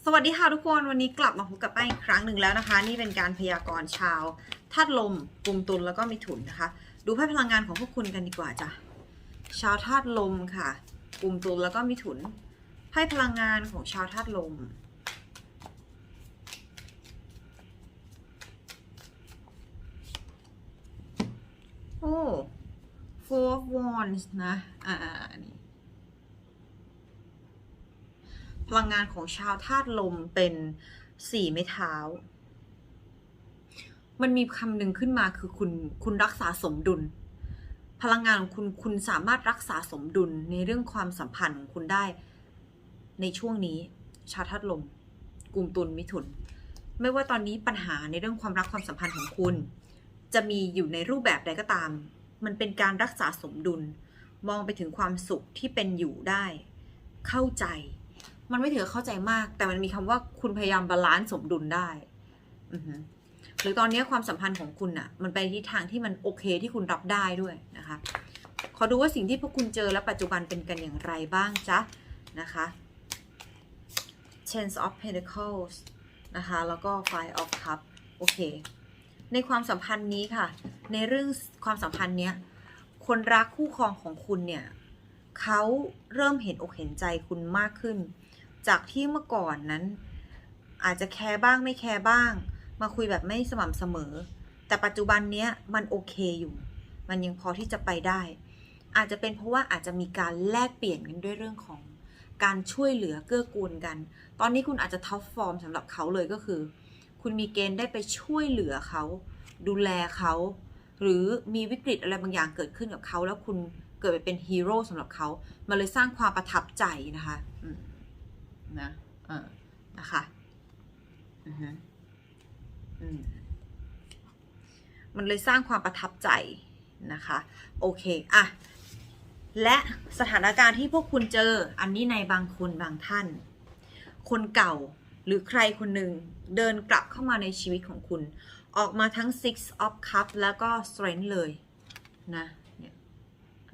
สวัสดีค่ะทุกคนวันนี้กลับมาพบกับป้งอีกครั้งหนึ่งแล้วนะคะ นี่เป็นการพยากรณ์ชาวธาตุลมกลุ่มตุลแล้วก็มิถุนนะคะ ดูไพ่พลังงานของพวกคุณกันดีกว่าจ้ะชาวธาตุลมค่ะกลุ่มตุลแล้วก็มิถุนไพ่พลังงานของชาวธาตุลม โอ้ four of wands นะอ่านี่ พลังงานของชาวธาตุลมเป็นสี่ไม้เท้า มันมีคำหนึ่งขึ้นมาคือคุณคุณรักษาสมดุล พลังงานของคุณคุณสามารถรักษาสมดุลในเรื่องความสัมพันธ์ของคุณได้ในช่วงนี้ ชาวธาตุลมกลุ่มตุลมิถุน ไม่ว่าตอนนี้ปัญหาในเรื่องความรักความสัมพันธ์ของคุณ จะมีอยู่ในรูปแบบใดก็ตาม มันเป็นการรักษาสมดุล มองไปถึงความสุขที่เป็นอยู่ได้ เข้าใจ มันไม่ถือเข้าใจมาก แต่มันมีคำว่าคุณพยายามบาลานซ์สมดุลได้อืหรือตอนนี้ความสัมพันธ์ของคุณอะมันไปทิศทางที่มันโอเคที่คุณรับได้ด้วยนะคะขอดูว่าสิ่งที่พวกคุณเจอและปัจจุบันเป็นกันอย่างไรบ้างจ๊ะนะคะ Change of Pentacles นะคะแล้วก็ Five of Cups โอเค ในความสัมพันธ์นี้ค่ะ ในเรื่องความสัมพันธ์เนี้ยคนรักคู่ครองของคุณเนี่ยเขาเริ่มเห็นอกเห็นใจคุณมากขึ้น จากที่เมื่อก่อนนั้น อาจจะแคร์บ้างไม่แคร์บ้าง มาคุยแบบไม่สม่ำเสมอ แต่ปัจจุบันเนี้ยมันโอเคอยู่ มันยังพอที่จะไปได้ อาจจะเป็นเพราะว่าอาจจะมีการแลกเปลี่ยนกันด้วยเรื่องของการช่วยเหลือเกื้อกูลกัน ตอนนี้คุณอาจจะท็อปฟอร์มสำหรับเขาเลยก็คือ คุณมีเกณฑ์ได้ไปช่วยเหลือเขา ดูแลเขา หรือมีวิกฤตอะไรบางอย่างเกิดขึ้นกับเขา แล้วคุณเกิดไปเป็นฮีโร่สำหรับเขา มันเลยสร้างความประทับใจนะคะ นะเออนะคะอือฮึอืมมันเลยสร้างความประทับใจนะคะ โอเคอะและสถานการณ์ที่พวกคุณเจออันนี้ในบางคนบางท่าน คนเก่าหรือใครคนหนึ่งเดินกลับเข้ามาในชีวิตของคุณ ออกมาทั้ง six of cup แล้วก็ strength เลยนะเนี่ย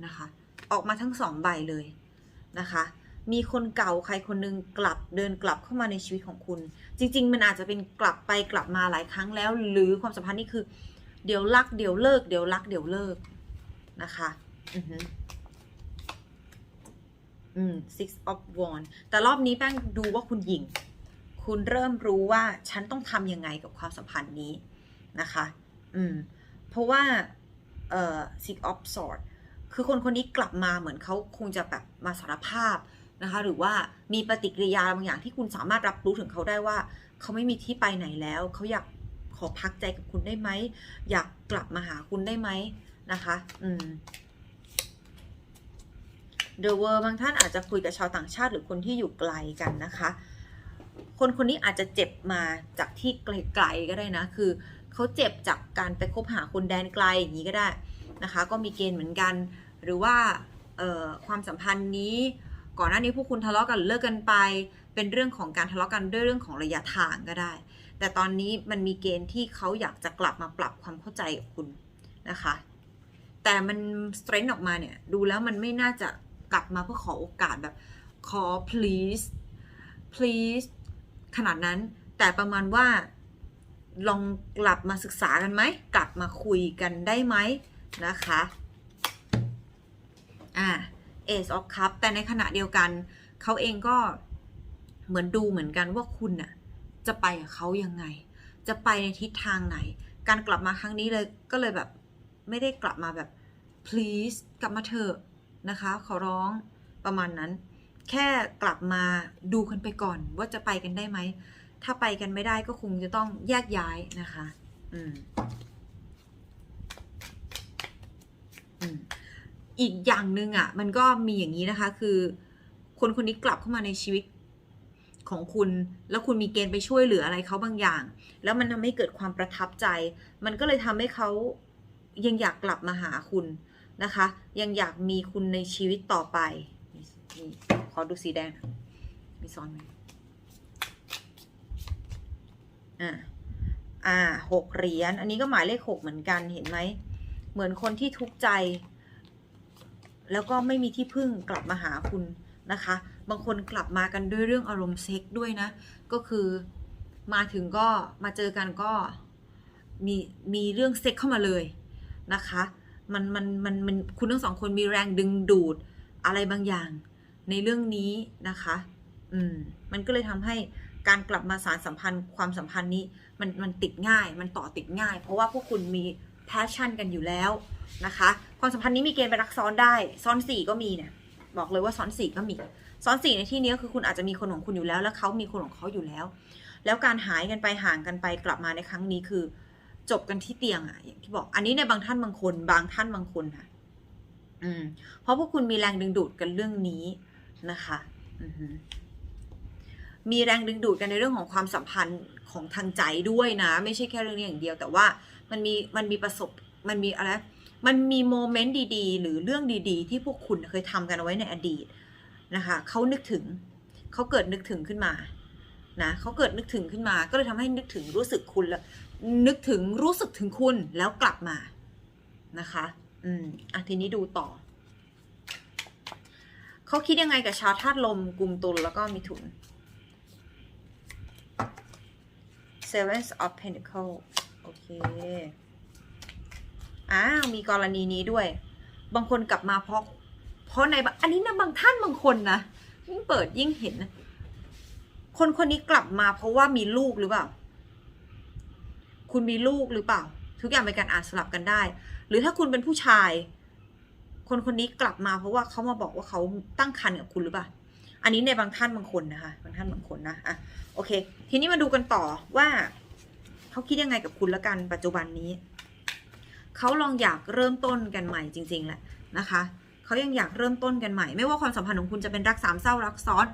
นะคะ ออกมาทั้งสองใบเลยนะคะ มีคนเก่าใครคนหนึงกลับเดินกลับเข้ามาในชีวิตของคุณ จริง ๆ มันอาจจะเป็นกลับไปกลับมาหลายครั้งแล้ว หรือความสัมพันธ์นี่คือ เดี๋ยวรักเดี๋ยวเลิก เดี๋ยวรักเดี๋ยวเลิกนะคะอือฮึอืม six of wands แต่รอบนี้แป้งดูว่าคุณหญิง คุณเริ่มรู้ว่าฉันต้องทำยังไงกับความสัมพันธ์นี้นะคะ อืม เพราะว่า เอ่อ six of swords คือคนคนนี้กลับมาเหมือนเขาคงจะแบบมาสารภาพ นะคะหรือว่ามีปฏิกิริยาบางอย่างที่คุณสามารถรับรู้ถึงเขาได้ว่า เขาไม่มีที่ไปไหนแล้ว เขาอยากขอพักใจกับคุณได้ไหม อยากกลับมาหาคุณได้ไหมนะคะ อืม The World บางท่านอาจจะคุยกับชาวต่างชาติหรือคนที่อยู่ไกลกันนะคะ คนคนนี้อาจจะเจ็บมาจากที่ไกลๆก็ได้นะ คือเขาเจ็บจากการไปคบหาคนแดนไกลอย่างนี้ก็ได้นะคะ ก็มีเกณฑ์เหมือนกัน หรือว่าความสัมพันธ์นี้ ก่อนหน้านี้พวกคุณทะเลาะกันเลิกกันไป เป็นเรื่องของการทะเลาะกันด้วยเรื่องของระยะทางก็ได้ แต่ตอนนี้มันมีเกณฑ์ที่เขาอยากจะกลับมาปรับความเข้าใจกับคุณนะคะ แต่มันสเตรน h ออกมาเนี่ยดูแล้วมันไม่น่าจะกลับมาเพื่อขอโอกาสแบบขอ please please ขนาดนั้นแต่ประมาณว่าลองกลับมาศึกษากันไหม กลับมาคุยกันได้ไหมนะคะ อ่า Ace of Cup แต่ในขณะเดียวกัน เขาเองก็เหมือนดูเหมือนกันว่าคุณน่ะจะไปกับเขายังไง จะไปในทิศทางไหน การกลับมาครั้งนี้เลยก็เลยแบบไม่ได้กลับมาแบบ please กลับมาเถอะนะคะ ขอร้องประมาณนั้น แค่กลับมาดูกันไปก่อนว่าจะไปกันได้ไหม ถ้าไปกันไม่ได้ก็คงจะต้องแยกย้ายนะคะ อืม อืม อีกอย่างหนึ่งอะ มันก็มีอย่างนี้นะคะ คือ คนคนนี้กลับเข้ามาในชีวิตของคุณ แล้วคุณมีเกณฑ์ไปช่วยเหลืออะไรเขาบางอย่าง แล้วมันทำให้เกิดความประทับใจ มันก็เลยทำให้เขายังอยากกลับมาหาคุณนะคะ ยังอยากมีคุณในชีวิตต่อไปขอดูสีแดงมีซ้อนไหมอ่าอ่าหกเหรียญ อันนี้ก็หมายเลขหกเหมือนกันเห็นไหม เหมือนคนที่ทุกข์ใจ แล้วก็ไม่มีที่พึ่งกลับมาหาคุณนะคะ บางคนกลับมากันด้วยเรื่องอารมณ์เซ็กด้วยนะ ก็คือมาถึงก็มาเจอกันก็มีมีเรื่องเซ็กเข้ามาเลยนะคะมันมันมันมันคุณทั้งสองคนมีแรงดึงดูดอะไรบางอย่างในเรื่องนี้นะคะ อืม มันก็เลยทำให้การกลับมาสารสัมพันธ์ความสัมพันธ์นี้มันมันติดง่าย มันต่อติดง่าย เพราะว่าพวกคุณมีแพชชั่นกันอยู่แล้วนะคะ ความสัมพันธ์นี้มีเกณฑ์ไปรักซ้อนได้ ซ้อนสี่ก็มีเนี่ยบอกเลยว่าซ้อนสี่ก็มี ซ้อนสี่ในที่นี้ก็คือคุณอาจจะมีคนของคุณอยู่แล้ว แล้วเขามีคนของเขาอยู่แล้ว แล้วการหายกันไปห่างกันไปกลับมาในครั้งนี้คือ จบกันที่เตียงอะอย่างที่บอก อันนี้ในบางท่านบางคน บางท่านบางคนค่ะ อืม เพราะพวกคุณมีแรงดึงดูดกันเรื่องนี้นะคะมีแรงดึงดูดกันในเรื่องของความสัมพันธ์ของทางใจด้วยนะ ไม่ใช่แค่เรื่องนี้อย่างเดียว แต่ว่ามันมีมันมีประสบมันมีอะไร มันมีโมเมนต์ดีๆ หรือเรื่องดีๆ ที่พวกคุณเคยทำกันเอาไว้ในอดีตนะคะเขานึกถึงเขาเกิดนึกถึงขึ้นมานะเขาเกิดนึกถึงขึ้นมา ก็เลยทำให้นึกถึงรู้สึกคุณแล้วนึกถึงรู้สึกถึงคุณแล้วกลับมานะคะ อืมอะทีนี้ดูต่อเขาคิดยังไงกับชาวธาตุลมกลุ่มตุลแล้วก็มิถุน Seven of Pentacle โอเค อ้าวมีกรณีนี้ด้วย บางคนกลับมาเพราะ เพราะในอันนี้นะบางท่านบางคนนะยิ่งเปิดยิ่งเห็นนะคนคนนี้กลับมาเพราะว่ามีลูกหรือเปล่า คุณมีลูกหรือเปล่า ทุกอย่างเป็นการอ่านสลับกันได้ หรือถ้าคุณเป็นผู้ชาย คนคนนี้กลับมาเพราะว่าเขามาบอกว่าเขาตั้งครรภ์กับคุณหรือเปล่า อันนี้ในบางท่านบางคนนะคะ บางท่านบางคนนะ อะ โอเค ทีนี้มาดูกันต่อว่า เขาคิดยังไงกับคุณละกันปัจจุบันนี้ เขาลองอยากเริ่มต้นกันใหม่จริงๆแหละนะคะเขายังอยากเริ่มต้นกันใหม่ ไม่ว่าความสัมพันธ์ของคุณจะเป็นรักสามเศร้ารักซ้อน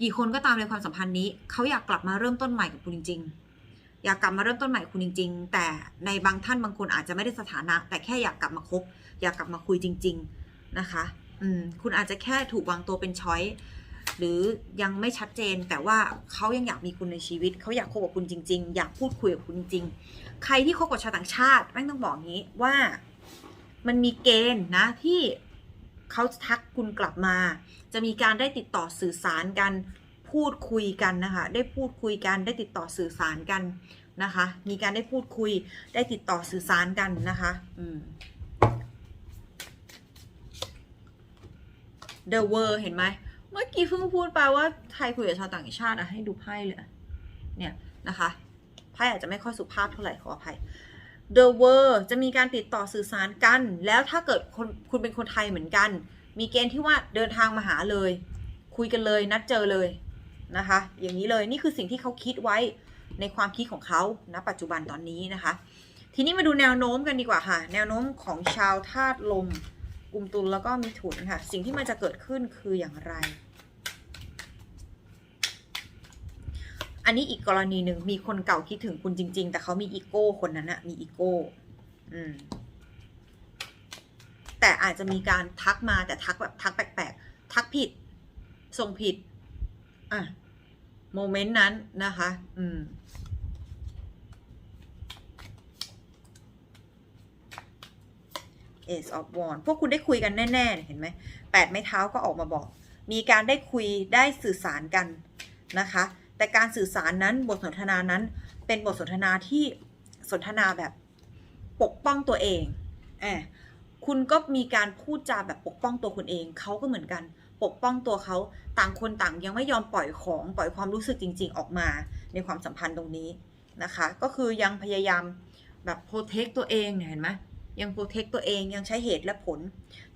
กี่คนก็ตามในความสัมพันธ์นี้เขาอยากกลับมาเริ่มต้นใหม่กับคุณจริง ๆ อยากกลับมาเริ่มต้นใหม่กับคุณจริง ๆ แต่ในบางท่านบางคนอาจจะไม่ได้สถานะ แต่แค่อยากกลับมาคบอยากกลับมาคุยจริง ๆนะคะ อืมคุณอาจจะแค่ถูกวางตัวเป็นช้อยหรือยังไม่ชัดเจนแต่ว่าเขายังอยากมีคุณในชีวิต เขาอยากคบกับคุณจริง ๆ อยากพูดคุยกับคุณจริง ใครที่คบกับชาวต่างชาติแม่งต้องบอกงี้ว่ามันมีเกณฑ์นะที่เขาทักคุณกลับมา จะมีการได้ติดต่อสื่อสารกันพูดคุยกันนะคะได้พูดคุยกันได้ติดต่อสื่อสารกันนะคะ มีการได้พูดคุยได้ติดต่อสื่อสารกันนะคะ อืม The World เห็นไหมเมื่อกี้เพิ่งพูดไปว่าไทยคุยกับชาวต่างชาติอะให้ดูไพ่เลยเนี่ยนะคะ พ่อาจจะไม่ค่อยสุภาพเท่าไหร่ขออภัย The World จะมีการติดต่อสื่อสารกัน แล้วถ้าเกิดคนคุณเป็นคนไทยเหมือนกัน มีเกณฑ์ที่ว่าเดินทางมาหาเลย คุยกันเลยนัดเจอเลยนะคะ อย่างนี้เลยนี่คือสิ่งที่เขาคิดไว้ในความคิดของเขาณปัจจุบันตอนนี้นะคะ ทีนี้มาดูแนวโน้มกันดีกว่าค่ะ แนวโน้มของชาวธาตุลมกลุ่มตุลแล้วก็มิถุนค่ะ สิ่งที่มันจะเกิดขึ้นคืออย่างไร อันนี้อีกกรณีหนึ่งมีคนเก่าคิดถึงคุณจริง ๆ แต่เขามีอีโก้คนนั้นอะมีอีโก้อืมแต่อาจจะมีการทักมาแต่ทักแบบทักแปลกๆ ทักผิด ส่งผิด อะ โมเมนต์นั้นนะคะ อืม Ace of w a n d พวกคุณได้คุยกันแน่ ๆ เห็นไหม แปดไม้เท้าก็ออกมาบอก มีการได้คุยได้สื่อสารกันนะคะ แต่การสื่อสารนั้นบทสนทนานั้นเป็นบทสนทนาที่สนทนาแบบปกป้องตัวเองแอบคุณก็มีการพูดจาแบบปกป้องตัวคุณเอง เขาก็เหมือนกัน ปกป้องตัวเขาต่างคนต่างยังไม่ยอมปล่อยของปล่อยความรู้สึกจริง ๆ ออกมาในความสัมพันธ์ตรงนี้นะคะ ก็คือยังพยายามแบบโปรเทคตัวเองเห็นไหมยังโปรเทคตัวเองยังใช้เหตุและผล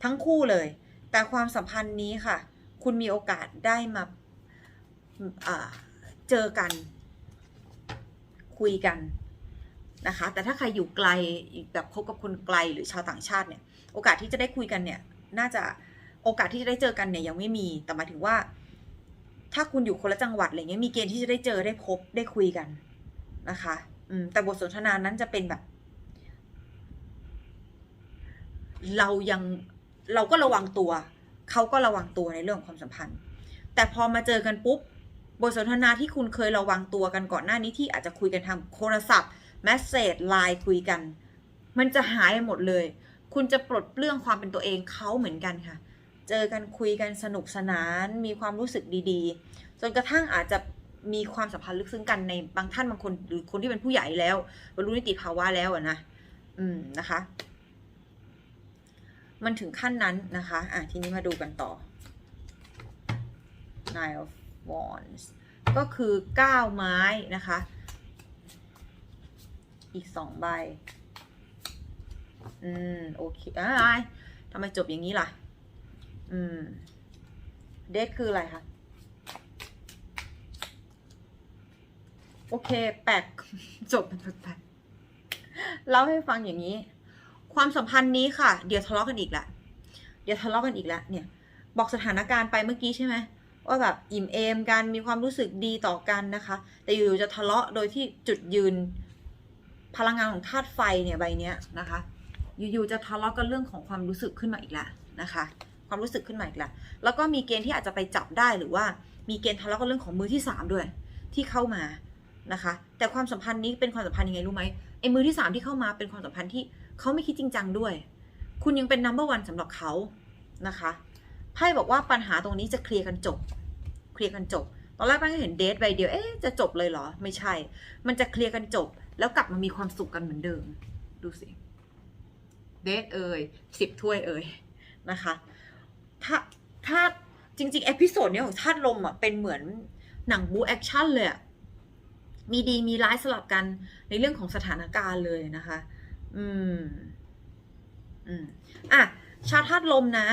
ทั้งคู่เลย แต่ความสัมพันธ์นี้ค่ะ คุณมีโอกาสได้มา เจอกัน คุยกันนะคะ แต่ถ้าใครอยู่ไกลแบบคบกับคนไกลหรือชาวต่างชาติเนี่ย โอกาสที่จะได้คุยกันเนี่ย น่าจะโอกาสที่จะได้เจอกันเนี่ยยังไม่มี แต่หมายถึงว่า ถ้าคุณอยู่คนละจังหวัดอะไรเงี้ยมีเกณฑ์ที่จะได้เจอได้พบได้คุยกันนะคะอืมแต่บทสนทนานั้นจะเป็นแบบ เรายังเราก็ระวังตัว เขาก็ระวังตัวในเรื่องของความสัมพันธ์ แต่พอมาเจอกันปุ๊บ บทสนทนาที่คุณเคยระวังตัวกันก่อนหน้านี้ที่อาจจะคุยกันทางโทรศัพท์แมสเซจไลน์คุยกัน มันจะหายหมดเลย คุณจะปลดเปลื้องความเป็นตัวเองเขาเหมือนกันค่ะ เจอกันคุยกันสนุกสนานมีความรู้สึกดีๆ จนกระทั่งอาจจะมีความสัมพันธ์ลึกซึ้งกันในบางท่านบางคนหรือคนที่เป็นผู้ใหญ่แล้วบรรลุนิติภาวะแล้วนะอืมนะคะ มันถึงขั้นนั้นนะคะ อะทีนี้มาดูกันต่อ Nine of Wands ก็คือเก้าไม้นะคะ อีกสองใบ อืม โอเคอ่าทำไมจบอย่างนี้ล่ะ อืม เดทคืออะไรคะ โอเค แปลก จบเป็นแปลกๆเล่าให้ฟังอย่างนี้ ความสัมพันธ์นี้ค่ะ เดี๋ยวทะเลาะกันอีกละ เดี๋ยวทะเลาะกันอีกแล้วเนี่ย บอกสถานการณ์ไปเมื่อกี้ใช่ไหม ว่าแบบอิ่มเอมกันมีความรู้สึกดีต่อกันนะคะ แต่อยู่ๆจะทะเลาะโดยที่จุดยืน พลังงานของธาตุไฟเนี่ยใบเนี้ยนะคะ อยู่ๆจะทะเลาะกันเรื่องของความรู้สึกขึ้นมาอีกแล้วนะคะ ความรู้สึกขึ้นมาอีกแล้วแล้วก็มีเกณฑ์ที่อาจจะไปจับได้หรือว่ามีเกณฑ์ทะเลาะกันเรื่องของมือที่สามด้วย ที่เข้ามานะคะ แต่ความสัมพันธ์นี้เป็นความสัมพันธ์ยังไงรู้ไหมไอ้มือที่สามที่เข้ามาเป็นความสัมพันธ์ที่เขาไม่คิดจริงจังด้วย คุณยังเป็น number one สำหรับเขานะคะ ไพ่บอกว่าปัญหาตรงนี้จะเคลียร์กันจบ เคลียร์กันจบ ตอนแรกป้าก็เห็นเดทใบเดียว เอ๊ะ จะจบเลยเหรอ ไม่ใช่ มันจะเคลียร์กันจบ แล้วกลับมามีความสุขกันเหมือนเดิม ดูสิ เดทเอ่ยสิบถ้วยเอ่ยนะคะ ถ้า ถ้าจริงๆเอพิโซดเนี้ยของธาตุลมอะ เป็นเหมือนหนังบูแอคชั่นเลยอะ มีดีมีร้ายสลับกันในเรื่องของสถานการณ์เลยนะคะ อืม อืม อะ ชาธาตุลมนะ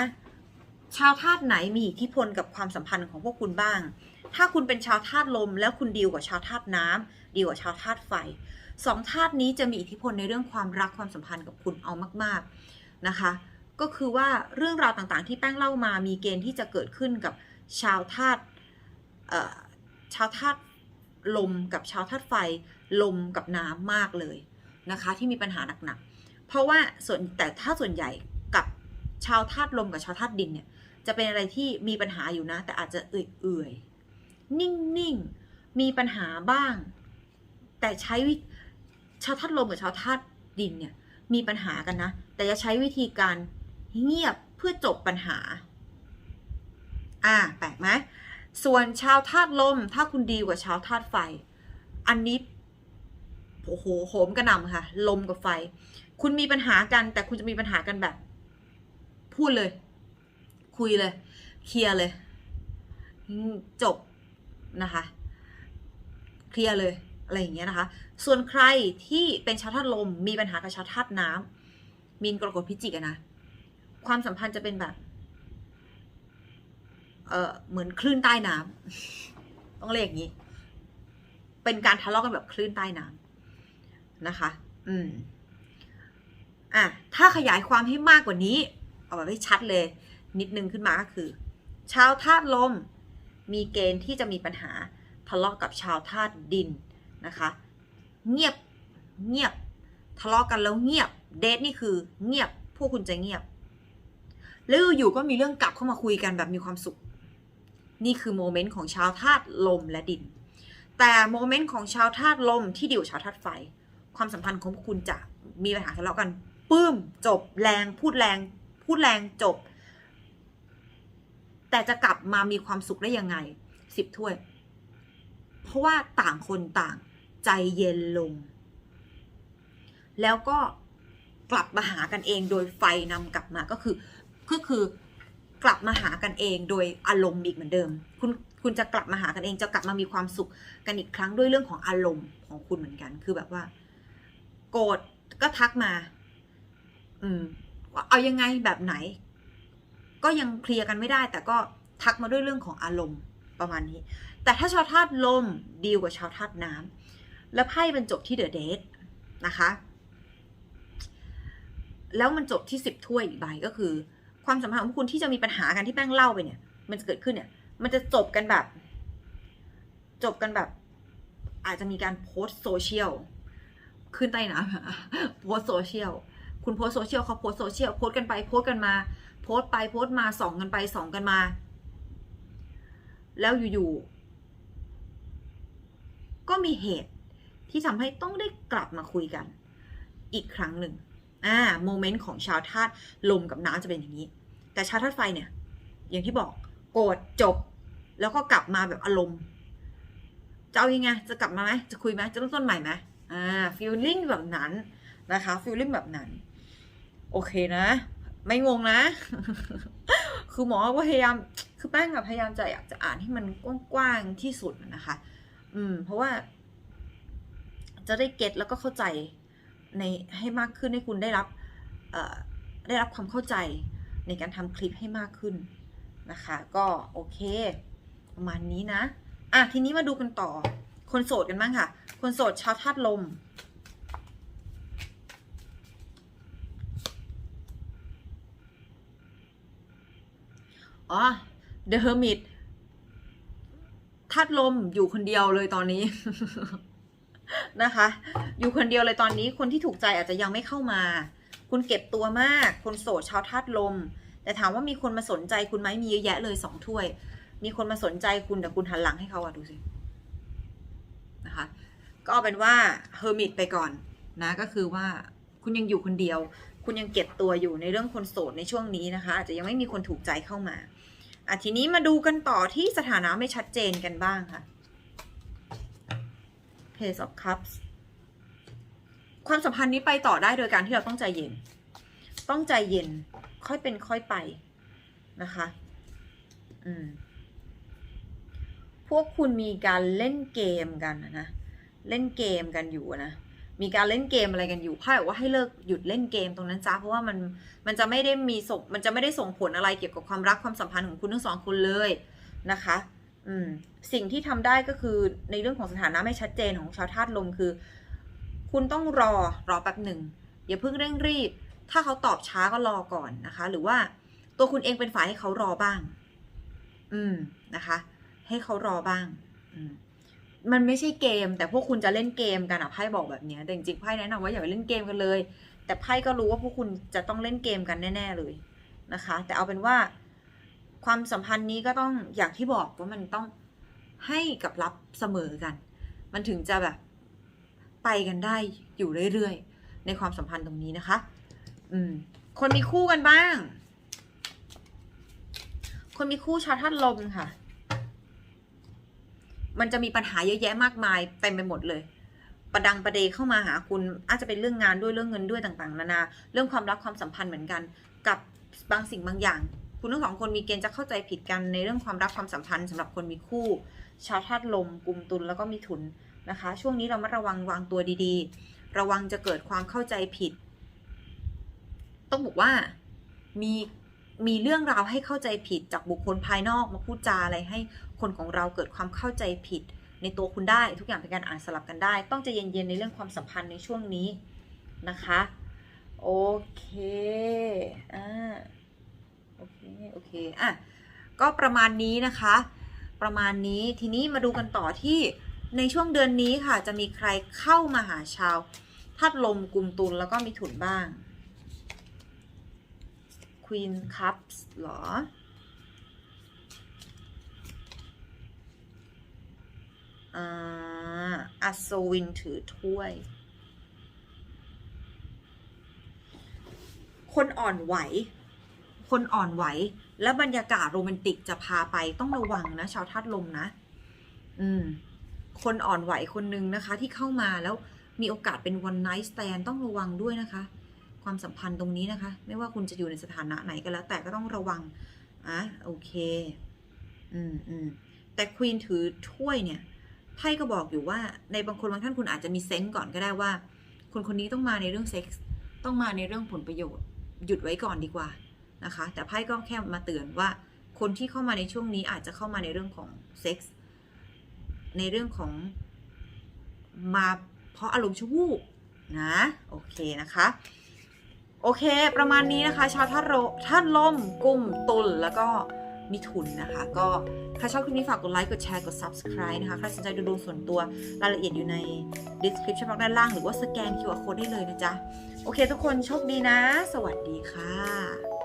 ชาวธาตุไหนมีอิทธิพลกับความสัมพันธ์ของพวกคุณบ้าง ถ้าคุณเป็นชาวธาตุลม แล้วคุณดีลกับชาวธาตุน้ำดีลกับชาวธาตุไฟสองธาตุนี้จะมีอิทธิพลในเรื่องความรักความสัมพันธ์กับคุณเอามาก ๆนะคะ ก็คือว่าเรื่องราวต่างๆ ที่แป้งเล่ามามีเกณฑ์ที่จะเกิดขึ้นกับชาวธาตุชาวธาตุลมกับชาวธาตุไฟ ลมกับน้ำมากเลยนะคะ ที่มีปัญหาหนักๆเพราะว่าส่วนแต่ถ้าส่วนใหญ่กับชาวธาตุลมกับชาวธาตุดินเนี่ย จะเป็นอะไรที่มีปัญหาอยู่นะ แต่อาจจะเอื่อยๆนิ่งๆมีปัญหาบ้าง แต่ใช้วิชาวธาตุลมกับชาวธาตุดินเนี่ยมีปัญหากันนะ แต่จะใช้วิธีการเงียบเพื่อจบปัญหา อ่าแปลกไหมส่วนชาวธาตุลม ถ้าคุณดีกว่าชาวธาตุไฟ อันนี้โอ้โหโหมกระหน่ำค่ะ ลมกับไฟ คุณมีปัญหากัน แต่คุณจะมีปัญหากันแบบ พูดเลย คุยเลย เคลียร์เลย จบนะคะ เคลียร์เลยอะไรอย่างเงี้ยนะคะ ส่วนใครที่เป็นชาวธาตุลม มีปัญหากับชาวธาตุน้ำมีนกรกฎพิจิกะนะ ความสัมพันธ์จะเป็นแบบ เออเหมือนคลื่นใต้น้ำต้องเรียกอย่างนี้ เป็นการทะเลาะกันแบบคลื่นใต้น้ำนะคะ อืม อะ ถ้าขยายความให้มากกว่านี้ เอาแบบให้ชัดเลย นิดนึงขึ้นมาก็คือ ชาวธาตุลม มีเกณฑ์ที่จะมีปัญหาทะเลาะกับชาวธาตุดินนะคะ เงียบเงียบทะเลาะกันแล้วเงียบเดทนี่คือ เงียบพวกคุณจะเงียบ แล้วอยู่ก็มีเรื่องกลับเข้ามาคุยกันแบบมีความสุข นี่คือโมเมนต์ของชาวธาตุลมและดิน แต่โมเมนต์ของชาวธาตุลมที่เดียวชาวธาตุไฟ ความสัมพันธ์ของคุณจะมีปัญหาทะเลาะกันปื้มจบแรงพูดแรง พูดแรงจบ แต่จะกลับมามีความสุขได้ยังไงสิบถ้วย เพราะว่าต่างคนต่างใจเย็นลง แล้วก็กลับมาหากันเองโดยไฟนำกลับมาก็คือก็คือกลับมาหากันเองโดยอารมณ์อีกเหมือนเดิม คุณคุณจะกลับมาหากันเองจะกลับมามีความสุขกันอีกครั้งด้วยเรื่องของอารมณ์ของคุณเหมือนกัน คือแบบว่า โกรธก็ทักมา อืมว่าเอายังไงแบบไหน ก็ยังเคลียร์กันไม่ได้ แต่ก็ทักมาด้วยเรื่องของอารมณ์ประมาณนี้ แต่ถ้าชาวธาตุลมดีกว่าชาวธาตุน้ำแล้วไพ่เป็นจบที่เดอะเดทนะคะ แล้วมันจบที่สิบถ้วยอีกใบก็คือ ความสัมพันธ์ของคุณที่จะมีปัญหากันที่แป้งเล่าไปเนี่ย มันจะเกิดขึ้นเนี่ย มันจะจบกันแบบ จบกันแบบ อาจจะมีการโพสต์โซเชียลขึ้นใต้น้ำโพสโซเชียลคุณโพสโซเชียลเขาโพสโซเชียลโพสกันไปโพสกันมา พสต์ไปโพสต์มาส่องกันไปส่องกันมา แล้วอยู่ๆก็มีเหตุที่ทำให้ต้องได้กลับมาคุยกัน อีกครั้งหนึ่งอ่าโมเมนต์ของชาวธาตุลมกับน้ำจะเป็นอย่างนี้ แต่ชาวธาตุไฟเนี่ย อย่างที่บอกโกรธจบ แล้วก็กลับมาแบบอารมณ์จะเอายังไงจะกลับมาไหมจะคุยไหมจะเริ่มต้นใหม่ไหมอ่าฟีลลิ่งแบบนั้นนะคะฟีลลิ่งแบบนั้น โอเคนะ ไม่งงนะ คือหมอก็พยายาม คือแป้งอะพยายามจะอยากจะอ่านให้มันกว้างๆที่สุดนะคะ อืม เพราะว่า จะได้เก็ตแล้วก็เข้าใจในให้มากขึ้นให้คุณได้รับเอ่อได้รับความเข้าใจในการทำคลิปให้มากขึ้นนะคะ ก็โอเค ประมาณนี้นะ อะทีนี้มาดูกันต่อ คนโสดกันบ้างค่ะ คนโสดชาวธาตุลม อ๋อ The Hermit ธาตุลมอยู่คนเดียวเลยตอนนี้นะคะ อยู่คนเดียวเลยตอนนี้ คนที่ถูกใจอาจจะยังไม่เข้ามา คุณเก็บตัวมาก คนโสดชาวธาตุลม แต่ถามว่ามีคนมาสนใจคุณไหมมีเยอะแยะเลยสองถ้วย มีคนมาสนใจคุณแต่คุณหันหลังให้เขาอะดูสินะคะก็เอาเป็นว่าเฮอร์มิตไปก่อนนะก็คือว่าคุณยังอยู่คนเดียว คุณยังเก็บตัวอยู่ในเรื่องคนโสดในช่วงนี้นะคะ อาจจะยังไม่มีคนถูกใจเข้ามา อะทีนี้มาดูกันต่อที่สถานะไม่ชัดเจนกันบ้างค่ะ Page of Cups ความสัมพันธ์นี้ไปต่อได้โดยการที่เราต้องใจเย็น ต้องใจเย็น ค่อยเป็นค่อยไปนะคะ อืม พวกคุณมีการเล่นเกมกันนะนะเล่นเกมกันอยู่นะ มีการเล่นเกมอะไรกันอยู่พ่บอกว่าให้เลิกหยุดเล่นเกมตรงนั้นจ้าเพราะว่ามันมันจะไม่ได้มีส่งมันจะไม่ได้ส่งผลอะไรเกี่ยวกับความรักความสัมพันธ์ของคุณทั้งสองคนเลยนะคะอืมสิ่งที่ทำได้ก็คือในเรื่องของสถานะไม่ชัดเจนของชาวธาตุลมคือ คุณต้องรอรอแป๊บหนึ่งอย่าเพิ่งเร่งรีบ ถ้าเขาตอบช้าก็รอก่อนนะคะ หรือว่าตัวคุณเองเป็นฝ่ายให้เขารอบ้าง อืมนะคะ ให้เขารอบ้าง อืม มันไม่ใช่เกม แต่พวกคุณจะเล่นเกมกันอะไพ่บอกแบบนี้แต่จริงๆไพ่แนะนำว่าอย่าไปเล่นเกมกันเลย แต่ไพ่ก็รู้ว่าพวกคุณจะต้องเล่นเกมกันแน่ ๆเลยนะคะ แต่เอาเป็นว่า ความสัมพันธ์นี้ก็ต้องอย่างที่บอกว่ามันต้องให้กับรับเสมอกัน มันถึงจะแบบไปกันได้อยู่เรื่อยๆ ในความสัมพันธ์ตรงนี้นะคะ อืม คนมีคู่กันบ้าง คนมีคู่ชาวธาตุลมค่ะ มันจะมีปัญหาเยอะแยะมากมายเต็มไปหมดเลย ประดังประเดเข้ามาหาคุณ อาจจะเป็นเรื่องงานด้วยเรื่องเงินด้วยต่างๆ นานา เรื่องความรักความสัมพันธ์เหมือนกัน กับบางสิ่งบางอย่าง คุณทั้งสองคนมีเกณฑ์จะเข้าใจผิดกันในเรื่องความรักความสัมพันธ์สำหรับคนมีคู่ ชาวธาตุลมกลุ่มตุลแล้วก็มีถุนนะคะ ช่วงนี้เรามาระวังวางตัวดีๆ ระวังจะเกิดความเข้าใจผิด ต้องบอกว่ามี มีเรื่องราวให้เข้าใจผิดจากบุคคลภายนอกมาพูดจาอะไรให้คนของเราเกิดความเข้าใจผิด ในตัวคุณได้ทุกอย่างเป็นการอ่านสลับกันได้ ต้องใจเย็นๆในเรื่องความสัมพันธ์ในช่วงนี้นะคะโอเคอ่าโอเคโอเคอะก็ประมาณนี้นะคะ ประมาณนี้ทีนี้มาดูกันต่อที่ในช่วงเดือนนี้ค่ะจะมีใครเข้ามาหาชาวธาตุลมกลุ่มตุลแล้วก็มีถุนบ้าง Queen Cups เหรอ อ่าอัศวินถือถ้วย คนอ่อนไหว คนอ่อนไหว และบรรยากาศโรแมนติกจะพาไปต้องระวังนะ ชาวธาตุลมนะ อืม คนอ่อนไหวคนหนึ่งนะคะ ที่เข้ามาแล้วมีโอกาสเป็น one night stand ต้องระวังด้วยนะคะ ความสัมพันธ์ตรงนี้นะคะ ไม่ว่าคุณจะอยู่ในสถานะไหนก็แล้ว แต่ก็ต้องระวังอะโอเค อืมอืมแต่ควีนถือถ้วยเนี่ยไพ่ก็บอกอยู่ว่าในบางคนบางท่านคุณอาจจะมีเซนส์ก่อนก็ได้ว่า คนคนนี้ต้องมาในเรื่องเซ็กส์ต้องมาในเรื่องผลประโยชน์ หยุดไว้ก่อนดีกว่านะคะ แต่ไพ่ก็แค่มาเตือนว่า คนที่เข้ามาในช่วงนี้อาจจะเข้ามาในเรื่องของเซ็กส์ในเรื่องของมาเพราะอารมณ์ชั่ววูบนะ โอเคนะคะ โอเค ประมาณนี้นะคะ ชาวธาโรธาตุลมกุ้มตุลแล้วก็มิถุนนะคะ ก็ถ้าชอบคลิปนี้ฝากกดไลค์กดแชร์กด subscribe นะคะ ใครสนใจดูดวงส่วนตัวรายละเอียดอยู่ใน description box ด้านล่าง หรือว่าสแกน QR code ได้เลยนะจ๊ะ โอเคทุกคนโชคดีนะ สวัสดีค่ะ